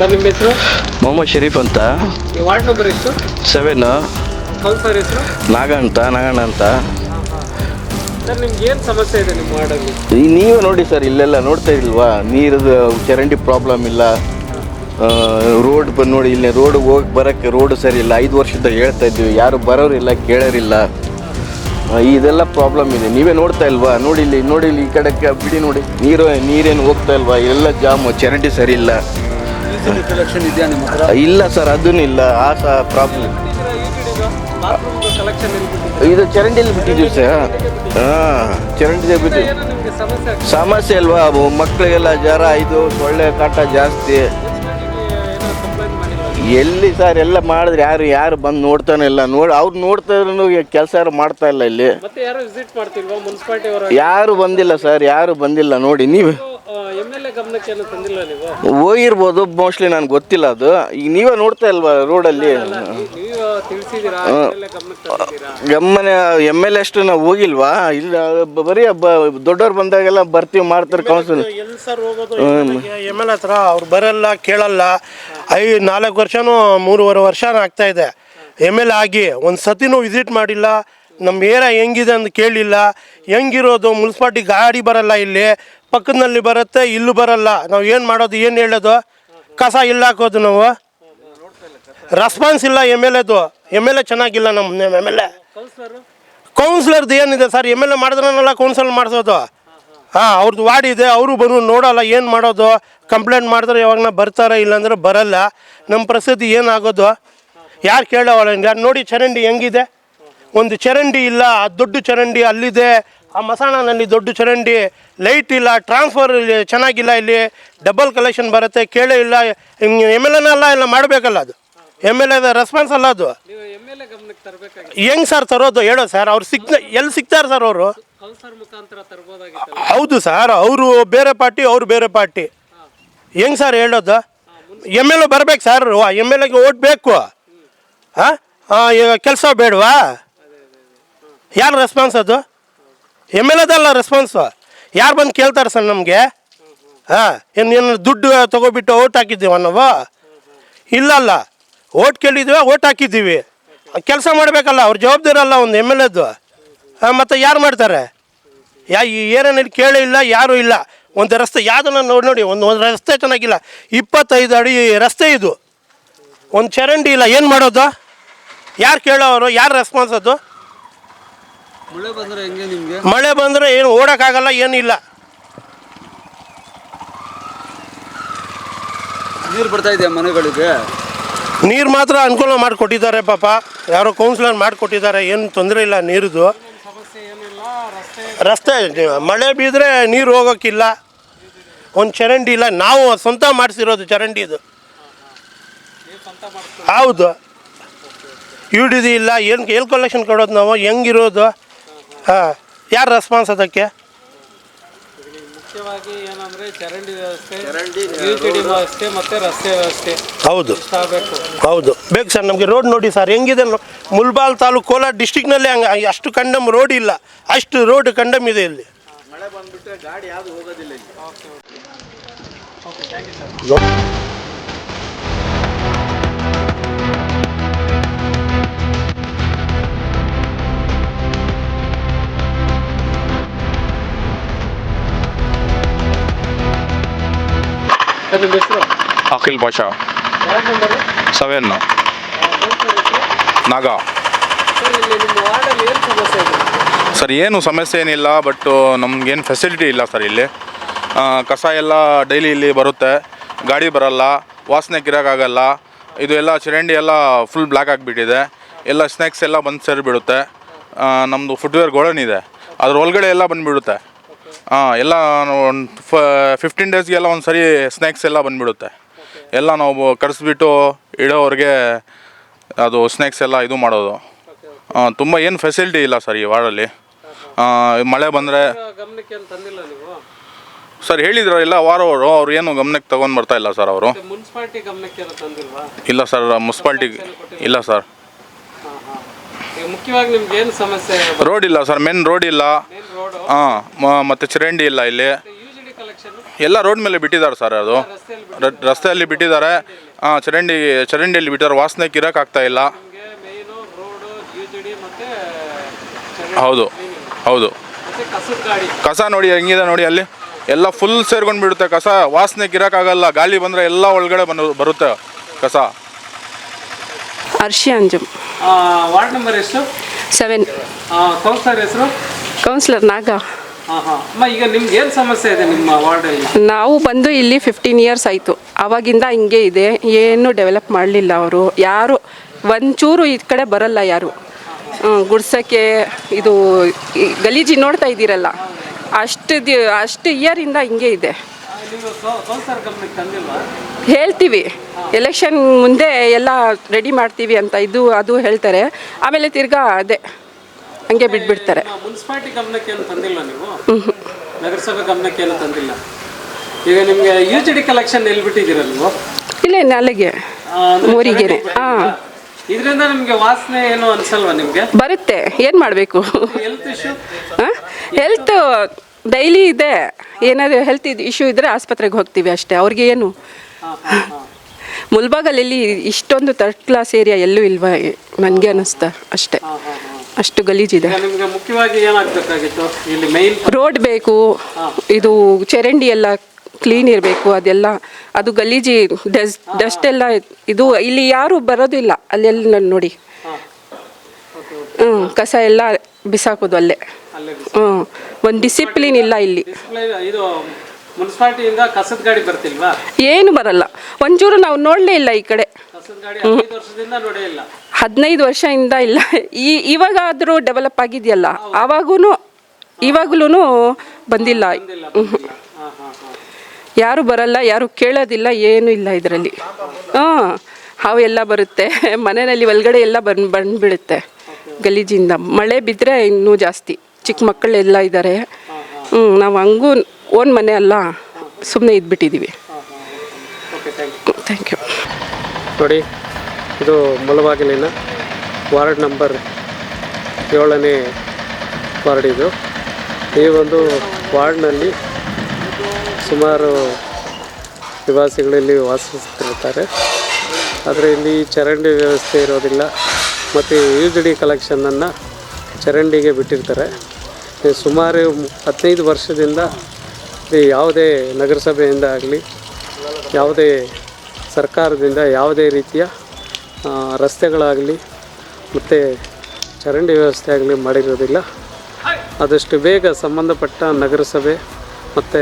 Sir ನಿಮ್ಮ ಹೆಸರು? ಮೊಹಮ್ಮದ್ ಶರೀಫ್ ಅಂತ. ವಾರ್ಡ್ ನಂಬರ್ ಎಷ್ಟು? ಸೆವೆನ್. ಸರ್ ಹೆಸರು? ನಾಗ ಅಂತ ನಾಗಣ್ಣ ಅಂತ. ಸರ್ ನಿಮ್ಗೆ ಏನು ಸಮಸ್ಯೆ ಇದೆ ನಿಮ್ಮ ವಾರ್ಡಲ್ಲಿ? ಈ ನೀವೇ ನೋಡಿ ಸರ್ ಇಲ್ಲೆಲ್ಲ ನೋಡ್ತಾ ಇಲ್ವಾ? ನೀರದು ಚರಂಡಿ ಪ್ರಾಬ್ಲಮ್ ಇಲ್ಲ. ರೋಡ್ ಬಂದು ನೋಡಿ ಇಲ್ಲಿ ರೋಡ್ ಹೋಗಿ ಬರೋಕ್ಕೆ ರೋಡ್ ಸರಿ ಇಲ್ಲ. ಐದು ವರ್ಷದ ಹೇಳ್ತಾ ಇದ್ದೀವಿ. ಯಾರು ಬರೋರಿಲ್ಲ ಕೇಳೋರಿಲ್ಲ. ಆ, ಇದೆಲ್ಲ ಪ್ರಾಬ್ಲಮ್ ಇದೆ. ನೀವೇ ನೋಡ್ತಾ ಇಲ್ವಾ? ನೋಡಿ ಇಲ್ಲಿ ನೋಡಿ ಇಲ್ಲಿ ಈ ಕಡೆಗೆ ಬಿಡಿ ನೋಡಿ. ನೀರು ನೀರೇನು ಹೋಗ್ತಾ ಇಲ್ವಾ? ಎಲ್ಲ ಜಾಮು ಚರಂಡಿ ಸರಿ ಇಲ್ಲ. ಕಲೆಕ್ಷನ್ ಇದೆಯಾ ನಿಮ್ಮ ಹತ್ರ? ಇಲ್ಲ ಸರ್ ಅದು ಇಲ್ಲ. ಆ ಸಹ ಪ್ರಾಬ್ಲಮ್ ಕಲೆಕ್ಷನ್ ಇದು ಚರಂಡಿಯಲ್ಲಿ ಬಿಟ್ಟಿದ್ದೀವಿ ಸರ್. ಹಾಂ ಚರಂಡಿ ಬಿಟ್ಟು ನಿಮಗೆ ಸಮಸ್ಯೆ ಅಲ್ವಾ? ಅವು ಮಕ್ಕಳಿಗೆಲ್ಲ ಜ್ವರ ಇದು ಸೊಳ್ಳೆ ಕಾಟ ಜಾಸ್ತಿ. ಎಲ್ಲಿ ಸರ್ ಎಲ್ಲ ಮಾಡಿದ್ರೆ ಯಾರು ಯಾರು ಬಂದು ನೋಡ್ತಾನೆ ಇಲ್ಲ. ನೋಡಿ ಅವ್ರು ನೋಡ್ತಾ ಇದ್ರು ಕೆಲಸ ಯಾರು ಮಾಡ್ತಾ ಇಲ್ಲ ಇಲ್ಲಿ. ಯಾರು ಬಂದಿಲ್ಲ ಸರ್ ಯಾರು ಬಂದಿಲ್ಲ ನೋಡಿ ನೀವು ಹೋಗಿರ್ಬೋದು ಮೋಸ್ಟ್ಲಿ ನನ್ಗೆ ಗೊತ್ತಿಲ್ಲ ಅದು. ಈಗ ನೀವೇ ನೋಡ್ತಾ ಇಲ್ವಾ ರೋಡಲ್ಲಿ ಅಲ್ಲಿ? ತಿಳಿಸಿದ್ದೀರಾ ಎಂ ಎಲ್ ಎ ಅಷ್ಟು ನಾವು ಹೋಗಿಲ್ವಾ? ಇಲ್ಲ ಬರೀ ಬ ದೊಡ್ಡವ್ರು ಬಂದಾಗೆಲ್ಲ ಬರ್ತೀವಿ ಮಾಡ್ತಾರೆ ಕೌನ್ಸಿಲ್ ಎಲ್ಲಿ ಸರ್ ಹೋಗೋದು ಎಂ ಎಲ್ ಹತ್ರ ಅವ್ರು ಬರಲ್ಲ ಕೇಳಲ್ಲ. ಐ ನಾಲ್ಕು ವರ್ಷನೂ ಮೂರುವರೆ ವರ್ಷನೂ ಆಗ್ತಾ ಇದೆ. ಎಂ ಎಲ್ ಆಗಿ ಒಂದು ಸತಿನೂ ವಿಸಿಟ್ ಮಾಡಿಲ್ಲ. ನಮ್ಮ ಏರ ಹೆಂಗಿದೆ ಅಂತ ಕೇಳಿಲ್ಲ. ಹೆಂಗಿರೋದು? ಮುನ್ಸಿಪಾಲ್ಟಿ ಗಾಡಿ ಬರಲ್ಲ ಇಲ್ಲಿ. ಪಕ್ಕದಲ್ಲಿ ಬರುತ್ತೆ, ಇಲ್ಲೂ ಬರಲ್ಲ. ನಾವು ಏನು ಮಾಡೋದು, ಏನು ಹೇಳೋದು? ಕಸ ಇಲ್ಲ ಹಾಕೋದು ನಾವು. ರೆಸ್ಪಾನ್ಸ್ ಇಲ್ಲ ಎಂ ಎಲ್ ಎದು ಎಂ ಎಲ್ ಎ ಚೆನ್ನಾಗಿಲ್ಲ ನಮ್ಮ ಎಂ ಎಲ್ ಎ ಕೌನ್ಸಿಲರು ಕೌನ್ಸಿಲರ್ದು ಏನಿದೆ ಸರ್? ಎಂ ಎಲ್ ಎ ಮಾಡಿದ್ರಲ್ಲ ಕೌನ್ಸಿಲ್ ಮಾಡಿಸೋದು. ಹಾಂ ಅವ್ರದ್ದು ವಾರ್ಡ್ ಇದೆ, ಅವರು ಬರು, ನೋಡೋಲ್ಲ ಏನು ಮಾಡೋದು. ಕಂಪ್ಲೇಂಟ್ ಮಾಡಿದ್ರೆ ಯಾವಾಗನ ಬರ್ತಾರೆ, ಇಲ್ಲಾಂದ್ರೆ ಬರಲ್ಲ. ನಮ್ಮ ಪರಿಸ್ಥಿತಿ ಏನಾಗೋದು? ಯಾರು ಕೇಳೋವಲ್ಲ ನೋಡಿ, ಚರಂಡಿ ಹೆಂಗಿದೆ? ಒಂದು ಚರಂಡಿ ಇಲ್ಲ ಆ ದೊಡ್ಡ ಚರಂಡಿ ಅಲ್ಲಿದೆ. ಆ ಮಸಾಣನಲ್ಲಿ ದೊಡ್ಡ ಚರಂಡಿ ಲೈಟ್ ಇಲ್ಲ ಟ್ರಾನ್ಸ್ಫರ್ ಇಲ್ಲಿ ಚೆನ್ನಾಗಿಲ್ಲ ಇಲ್ಲಿ. ಡಬಲ್ ಕಲೆಕ್ಷನ್ ಬರುತ್ತೆ ಕೇಳೇ ಇಲ್ಲ. ಎಂ ಎಲ್ ಎನಲ್ಲ ಎಲ್ಲ ಮಾಡಬೇಕಲ್ಲ ಅದು. ಎಂ ಎಲ್ ಎದ ರೆಸ್ಪಾನ್ಸ್ ಅಲ್ಲ ಅದು. ಹೆಂಗ್ ಸರ್ ತರೋದು ಹೇಳೋ ಸರ್ ಅವ್ರು ಸಿಗ್ ಎಲ್ಲಿ ಸಿಗ್ತಾರೆ ಸರ್ ಅವರು? ಹೌದು ಸರ್ ಅವರು ಬೇರೆ ಪಾರ್ಟಿ ಅವ್ರು ಬೇರೆ ಪಾರ್ಟಿ ಹೆಂಗ್ ಸರ್ ಹೇಳೋದು? ಎಂ ಎಲ್ ಎ ಬರ್ಬೇಕು ಸರ್ ಎಂ ಎಲ್ ಎಗೆ ಓಟ್ ಬೇಕು. ಹಾಂ? ಕೆಲಸ ಬೇಡವಾ? ಯಾರು ರೆಸ್ಪಾನ್ಸ್ ಅದು? ಎಂ ಎಲ್ ಎದಲ್ಲ ರೆಸ್ಪಾನ್ಸು ಯಾರು ಬಂದು ಕೇಳ್ತಾರೆ ಸರ್ ನಮಗೆ? ಹಾಂ ಏನು ಏನು ದುಡ್ಡು ತೊಗೊಬಿಟ್ಟು ಓಟ್ ಹಾಕಿದ್ದೀವ ನಾವು? ಇಲ್ಲಲ್ಲ ಓಟ್ ಕೇಳಿದ್ವಿ ಓಟ್ ಹಾಕಿದ್ದೀವಿ. ಕೆಲಸ ಮಾಡಬೇಕಲ್ಲ, ಅವ್ರ ಜವಾಬ್ದಾರಿ ಅಲ್ಲ ಒಂದು ಎಂ ಎಲ್ ಎದ್ದು ಮತ್ತು ಯಾರು ಮಾಡ್ತಾರೆ? ಯಾ ಏರಿಯಾನಲ್ಲಿ ಕೇಳೇ ಇಲ್ಲ, ಯಾರೂ ಇಲ್ಲ. ಒಂದು ರಸ್ತೆ, ಯಾವುದನ್ನ ನೋಡಿ ನೋಡಿ, ಒಂದು ಒಂದು ರಸ್ತೆ ಚೆನ್ನಾಗಿಲ್ಲ. ಇಪ್ಪತ್ತೈದು ಅಡಿ ರಸ್ತೆ ಇದು. ಒಂದು ಚರಂಡಿ ಇಲ್ಲ, ಏನು ಮಾಡೋದು? ಯಾರು ಅವರು ಯಾರು ರೆಸ್ಪಾನ್ಸ್ ಅದು? ಮಳೆ ಬಂದ್ರೆ ಹೆಂಗೆ ನಿಮಗೆ? ಮಳೆ ಬಂದರೆ ಏನು ಓಡೋಕ್ಕಾಗಲ್ಲ ಏನಿಲ್ಲ. ನೀರು ಬರ್ತಾ ಇದೆಯಾ ಮನೆಗಳಿಗೆ? ನೀರು ಮಾತ್ರ ಅನುಕೂಲ ಮಾಡಿಕೊಟ್ಟಿದ್ದಾರೆ ಪಾಪ. ಯಾರೋ ಕೌನ್ಸಿಲರ್ ಮಾಡಿಕೊಟ್ಟಿದ್ದಾರೆ ಏನು ತೊಂದರೆ ಇಲ್ಲ ನೀರಿದು. ರಸ್ತೆ ಮಳೆ ಬಿದ್ದರೆ ನೀರು ಹೋಗೋಕ್ಕಿಲ್ಲ. ಒಂದು ಚರಂಡಿ ಇಲ್ಲ ನಾವು ಸ್ವಂತ ಮಾಡಿಸಿರೋದು ಚರಂಡಿ ಇದು ಹೌದು ಯು ಡಿ ಇಲ್ಲ ಏನು ಎಲ್ ಕಲೆಕ್ಷನ್ ಕೊಡೋದು ನಾವು ಹೆಂಗಿರೋದು? ಹಾಂ ಯಾರು ರೆಸ್ಪಾನ್ಸ್ ಅದಕ್ಕೆ? ಮುಖ್ಯವಾಗಿ ಏನಂದ್ರೆ ಚರಂಡಿ ವ್ಯವಸ್ಥೆ ಯು ವ್ಯವಸ್ಥೆ ಮತ್ತೆ ರಸ್ತೆ ವ್ಯವಸ್ಥೆ. ಹೌದು. ಇಷ್ಟ ಆಗಬೇಕು. ಹೌದು. ಬೇಕು ಸರ್ ನಮಗೆ ರೋಡ್ ನೋಡಿ ಸರ್ ಹೆಂಗಿದೆ ನೋ- ಮುಲ್ಬಾಲ್ ತಾಲೂಕು ಕೋಲಾರ ಡಿಸ್ಟಿಕ್ನಲ್ಲಿ ಹಂಗೆ ಅಷ್ಟು ಕಂಡಮ್ ರೋಡ್ ಇಲ್ಲ. ಅಷ್ಟು ರೋಡ್ ಕಂಡಮ್ ಇದೆ ಇಲ್ಲಿ. ಸರ್. ನಿಮ್ಮ ಹೆಸರು? ಅಖಿಲ್ ಭಾಷಾ ಸೆವೆನ್ ನಾಗ. ಸರ್ ಏನು ಸಮಸ್ಯೆ ಏನಿಲ್ಲ ಬಟ್ ನಮ್ಗೇನು ಫೆಸಿಲಿಟಿ ಇಲ್ಲ ಸರ್ ಇಲ್ಲಿ. ಕಸ ಎಲ್ಲ ಡೈಲಿ ಇಲ್ಲಿ ಬರುತ್ತೆ. ಗಾಡಿ ಬರಲ್ಲ ವಾಸನೆ ಗಿರಾಕಾಗಲ್ಲ ಇದು ಎಲ್ಲ ಚರಂಡಿ ಎಲ್ಲ ಫುಲ್ ಬ್ಲ್ಯಾಕ್ ಆಗಿಬಿಟ್ಟಿದೆ. ಎಲ್ಲ ಸ್ನ್ಯಾಕ್ಸ್ ಎಲ್ಲ ಬಂದು ಸೇರಿಬಿಡುತ್ತೆ. ನಮ್ಮದು ಫುಟ್ವೇರ್ ಗೋಡನ್ ಇದೆ. ಅದ್ರ ಒಳಗಡೆ ಎಲ್ಲ ಬಂದುಬಿಡುತ್ತೆ. ಹಾಂ ಎಲ್ಲ ಒಂದು ಫಿಫ್ಟೀನ್ ಡೇಸ್ಗೆಲ್ಲ ಒಂದು ಸರಿ ಸ್ನ್ಯಾಕ್ಸ್ ಎಲ್ಲ ಬಂದುಬಿಡುತ್ತೆ. ಎಲ್ಲ ನಾವು ಕರೆಸ್ಬಿಟ್ಟು ಇಡೋವ್ರಿಗೆ ಅದು ಸ್ನ್ಯಾಕ್ಸ್ ಎಲ್ಲ ಇದು ಮಾಡೋದು. ತುಂಬ ಏನು ಫೆಸಿಲಿಟಿ ಇಲ್ಲ ಸರ್ ಈ ವಾರ್ಡಲ್ಲಿ ಮಳೆ ಬಂದರೆ ಸರ್ ಹೇಳಿದ್ರು ಇಲ್ಲ ವಾರವರು ಅವ್ರು ಏನು ಗಮನಕ್ಕೆ ತಗೊಂಡು ಬರ್ತಾ ಇಲ್ಲ ಸರ್ ಅವರು. ಇಲ್ಲ ಸರ್ ಮುನ್ಸಿಪಾಲ್ಟಿ ಇಲ್ಲ ಸರ್. ಹಾಂ ಹಾಂ ಮುಖ್ಯವಾಗಿ ನಿಮ್ಗೆ ಏನು ಸಮಸ್ಯೆ ರೋಡ್ ಇಲ್ಲ ಸರ್ ಮೇನ್ ರೋಡ್ ಇಲ್ಲ. ಮತ್ತೆ ರೋಡು ಹಾಂ ಮತ್ತು ಚರಂಡಿ ಇಲ್ಲ ಇಲ್ಲಿ. ಎಲ್ಲ ರೋಡ್ ಮೇಲೆ ಬಿಟ್ಟಿದ್ದಾರೆ ಸರ್ ಅದು. ರಸ್ತೆಯಲ್ಲಿ ಬಿಟ್ಟಿದ್ದಾರೆ. ಹಾಂ ಚರಂಡಿ ಚರಂಡಿಯಲ್ಲಿ ಬಿಟ್ಟಿದ್ದಾರೆ. ವಾಸನೆ ಇರೋಕ್ಕಾಗ್ತಾ ಇಲ್ಲ. ಹೌದು ಹೌದು. ಕಸ ನೋಡಿ ಹೆಂಗಿದೆ ನೋಡಿ ಅಲ್ಲಿ. ಎಲ್ಲ ಫುಲ್ ಸೇರ್ಕೊಂಡು ಬಿಡುತ್ತೆ ಕಸ. ವಾಸನೆ ಇರೋಕ್ಕಾಗಲ್ಲ ಗಾಳಿ ಬಂದರೆ ಎಲ್ಲ ಒಳಗಡೆ ಬಂದು ಬರುತ್ತೆ ಕಸ. ಅರ್ಷಿ ಅಂಜುಮ್. ವಾರ್ಡ್ ನಂಬರ್ ಎಷ್ಟು? ಸೆವೆನ್. ಕೌನ್ಸಿಲರ್ ಹೆಸರು? ಕೌನ್ಸಿಲರ್ ನಾಗ. ಅಮ್ಮ ಈಗ ನಿಮ್ಗೆ ಏನು ಸಮಸ್ಯೆ ಇದೆ ನಿಮ್ಮ ವಾರ್ಡಲ್ಲಿ? ನಾವು ಬಂದು ಇಲ್ಲಿ ಫಿಫ್ಟೀನ್ ಇಯರ್ಸ್ ಆಯಿತು. ಆವಾಗಿಂದ ಹಿಂಗೆ ಇದೆ. ಏನು ಡೆವಲಪ್ ಮಾಡಲಿಲ್ಲ ಅವರು. ಯಾರು ಒಂಚೂರು ಈ ಕಡೆ ಬರಲ್ಲ ಯಾರು. ಗುಡ್ಸೋಕ್ಕೆ ಇದು ಗಲೀಜಿ ನೋಡ್ತಾ ಇದ್ದೀರಲ್ಲ. ಅಷ್ಟು ದಿ ಅಷ್ಟು ಇಯರಿಂದ ಹಿಂಗೆ ಇದೆ. ಹೇಳ್ತೀವಿ. ಎಲೆಕ್ಷನ್ ಮುಂದೆ ಎಲ್ಲ ರೆಡಿ ಮಾಡ್ತೀವಿ ಅಂತ ಇದು ಅದು ಹೇಳ್ತಾರೆ. ಆಮೇಲೆ ತಿರ್ಗಾ ಅದೇ ಹಂಗೆ ಬಿಟ್ಬಿಡ್ತಾರೆ. ತಂದಿಲ್ಲ ನೀವು? ನಗರಸಭೆ ತಂದಿಲ್ಲ? ಈಗ ನಿಮಗೆ ಯು ಜಿ ಡಿ ಕಲೆಕ್ಷನ್ ಎಲ್ಲಿ ಬಿಟ್ಟಿದ್ದೀರ ನೀವು? ಇಲ್ಲೇ ನಾಲೆಗೆ ಊರಿಗೆನೆ ಹಾಂ. ಇದರಿಂದ ನಿಮಗೆ ವಾಸನೆ ಏನು ಅನ್ಸಲ್ವಾ ನಿಮಗೆ? ಬರುತ್ತೆ ಏನು ಮಾಡಬೇಕು? ಹೆಲ್ತ್ ಇಶ್ಯೂ ಹೆಲ್ತ್ ಡೈಲಿ ಇದೆ. ಏನಾದರೂ ಹೆಲ್ತ್ ಇಶ್ಯೂ ಇದ್ದರೆ ಆಸ್ಪತ್ರೆಗೆ ಹೋಗ್ತೀವಿ ಅಷ್ಟೇ. ಅವ್ರಿಗೆ ಏನು? ಮುಲ್ಬಾಗಲಲ್ಲಿ ಇಷ್ಟೊಂದು ಥರ್ಡ್ ಕ್ಲಾಸ್ ಏರಿಯಾ ಎಲ್ಲೂ ಇಲ್ವಾ? ನನಗೆ ಅನ್ನಿಸ್ತಾ ಅಷ್ಟೇ. ಅಷ್ಟು ಗಲೀಜಿದೆ ರೋಡ್ ಬೇಕು ಇದು ಚರಂಡಿ ಎಲ್ಲ ಕ್ಲೀನ್ ಇರಬೇಕು ಅದೆಲ್ಲ ಅದು ಗಲೀಜಿ ಡಸ್ಟ್ ಡಸ್ಟ್ ಎಲ್ಲ ಇದು ಇಲ್ಲಿ ಯಾರು ಬರೋದಿಲ್ಲ. ಅಲ್ಲೆಲ್ಲ ನೋಡಿ. ಹ್ಞೂ ಕಸ ಎಲ್ಲ ಬಿಸಾಕೋದು ಅಲ್ಲೇ. ಹ್ಞೂ ಒಂದು ಡಿಸಿಪ್ಲಿನ್ ಇಲ್ಲ ಇಲ್ಲಿ. ಇದು ಮುನ್ಸಿಪಾಲ್ಟಿಯಿಂದ ಕಸದ ಗಾಡಿ ಬರ್ತಿಲ್ವಾ? ಏನು ಬರಲ್ಲ. ಒಂಚೂರು ನಾವು ನೋಡಲೇ ಇಲ್ಲ ಈ ಕಡೆ. ಹದಿನೈದು ವರ್ಷದಿಂದ ಇಲ್ಲ. ಈ ಇವಾಗಾದರೂ ಡೆವಲಪ್ ಆಗಿದೆಯಲ್ಲ ಆವಾಗೂ ಇವಾಗ್ಲೂ ಬಂದಿಲ್ಲ. ಯಾರು ಬರಲ್ಲ ಯಾರು ಕೇಳೋದಿಲ್ಲ ಏನೂ ಇಲ್ಲ ಇದರಲ್ಲಿ. ಹಾಂ ಹಾವು ಎಲ್ಲ ಬರುತ್ತೆ ಮನೆಯಲ್ಲಿ ಒಳಗಡೆ ಎಲ್ಲ ಬಂದು ಬಂದ್ಬಿಡುತ್ತೆ. ಗಲೀಜಿಂದ. ಮಳೆ ಬಿದ್ದರೆ ಇನ್ನೂ ಜಾಸ್ತಿ. ಚಿಕ್ಕ ಮಕ್ಕಳೆಲ್ಲ ಇದ್ದಾರೆ ಹ್ಞೂ ನಾವು ಹಂಗೂ ಓನ್ ಮನೆ ಅಲ್ಲ. ಸುಮ್ಮನೆ ಇದ್ಬಿಟ್ಟಿದ್ದೀವಿ okay thank you thank you ನೋಡಿ ಇದು ಮುಳಬಾಗಿಲಿನ ವಾರ್ಡ್ ನಂಬರ್ ಏಳನೇ ವಾರ್ಡ್ ಇದು. ಈ ಒಂದು ವಾರ್ಡ್ನಲ್ಲಿ ಸುಮಾರು ನಿವಾಸಿಗಳಲ್ಲಿ ವಾಸಿಸ್ತಿರ್ತಾರೆ. ಆದರೆ ಇಲ್ಲಿ ಚರಂಡಿ ವ್ಯವಸ್ಥೆ ಇರೋದಿಲ್ಲ. ಮತ್ತು ಯು ಜಿ ಡಿ ಕಲೆಕ್ಷನನ್ನು ಚರಂಡಿಗೆ ಬಿಟ್ಟಿರ್ತಾರೆ. ಸುಮಾರು ಹದಿನೈದು ವರ್ಷದಿಂದ ಯಾವುದೇ ನಗರಸಭೆಯಿಂದ ಆಗಲಿ, ಯಾವುದೇ ಸರ್ಕಾರದಿಂದ ಯಾವುದೇ ರೀತಿಯ ರಸ್ತೆಗಳಾಗಲಿ, ಮತ್ತು ಚರಂಡಿ ವ್ಯವಸ್ಥೆ ಆಗಲಿ ಮಾಡಿರೋದಿಲ್ಲ. ಆದಷ್ಟು ಬೇಗ ಸಂಬಂಧಪಟ್ಟ ನಗರಸಭೆ ಮತ್ತು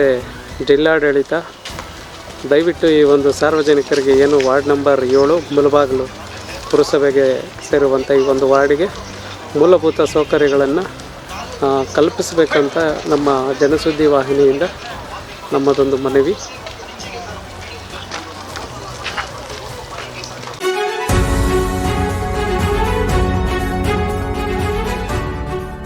ಜಿಲ್ಲಾಡಳಿತ ದಯವಿಟ್ಟು ಈ ಒಂದು ಸಾರ್ವಜನಿಕರಿಗೆ ಏನು ವಾರ್ಡ್ ನಂಬರ್ ಏಳು, ಮುಳಬಾಗಿಲು ಪುರಸಭೆಗೆ ಸೇರುವಂಥ ಈ ಒಂದು ವಾರ್ಡಿಗೆ ಮೂಲಭೂತ ಸೌಕರ್ಯಗಳನ್ನು ಕಲ್ಪಿಸಬೇಕಂತ ನಮ್ಮ ಜನಸುದ್ದಿ ವಾಹಿನಿಯಿಂದ ನಮ್ಮದೊಂದು ಮನವಿ.